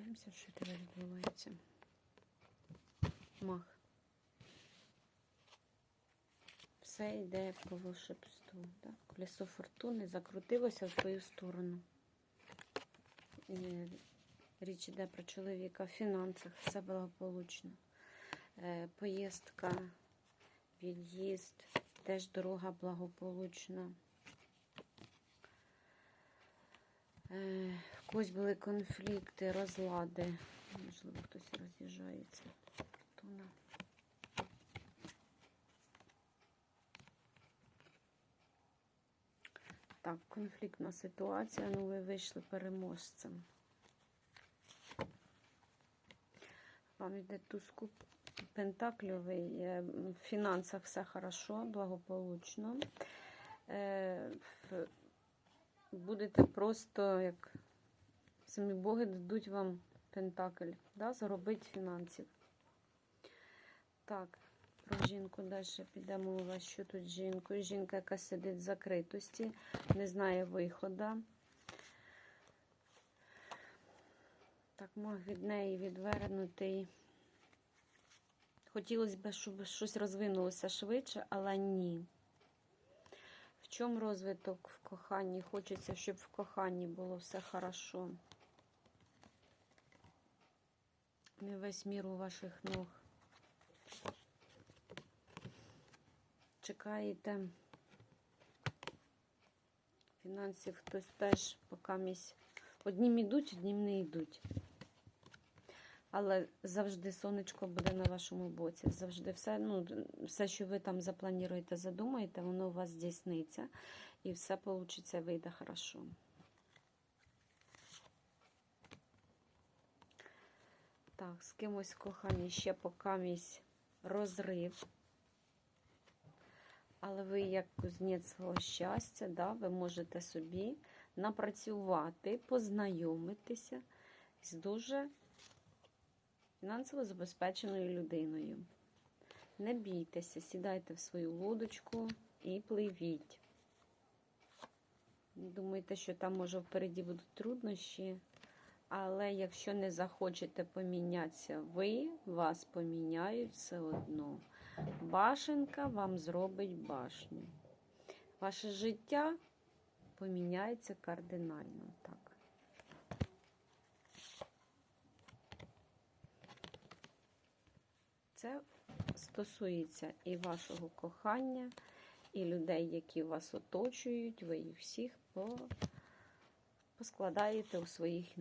Подивимося, що тебе відбувається. Мах. Все йде по волшебству. Так? Колесо фортуни закрутилося в твою сторону. Річ йде про чоловіка в фінансах, все благополучно. Е, Поїздка, від'їзд, теж дорога благополучна. В когось були конфлікти, розлади. Можливо, хтось роз'їжджається. Фортуна. Так, конфліктна ситуація. Ну, ви вийшли переможцем. Вам йде туз куб пентакльовий. е, В фінансах все хорошо, благополучно. Е, Будете просто, як самі боги дадуть вам пентакль, да, заробити фінансів. Так, про жінку далі підемо у вас, що тут з жінкою. Жінка, яка сидить в закритості, не знає виходу. Так, маг від неї відвернутий. Хотілося б, щоб щось розвинулося швидше, але ні. Чому розвиток в коханні? Хочеться, щоб в коханні було все хорошо. Не весь мір у ваших ног. Чекаєте фінансів, хтось теж поки місь. Однім ідуть, однім не йдуть. Але завжди сонечко буде на вашому боці. Завжди все, ну, все, що ви там заплануєте, задумаєте, воно у вас здійсниться. І все вийде, вийде хорошо. Так, з кимось в коханні ще покамість розрив. Але ви, як кузнець свого щастя, да, ви можете собі напрацювати, познайомитися з дуже фінансово забезпеченою людиною. Не бійтеся, сідайте в свою лодочку і пливіть. Думаєте, що там, може, впереді будуть труднощі, але якщо не захочете помінятися ви, вас поміняють все одно. Башенка вам зробить башню. Ваше життя поміняється кардинально. Так. Це стосується і вашого кохання, і людей, які вас оточують, ви їх всіх поскладаєте у своїх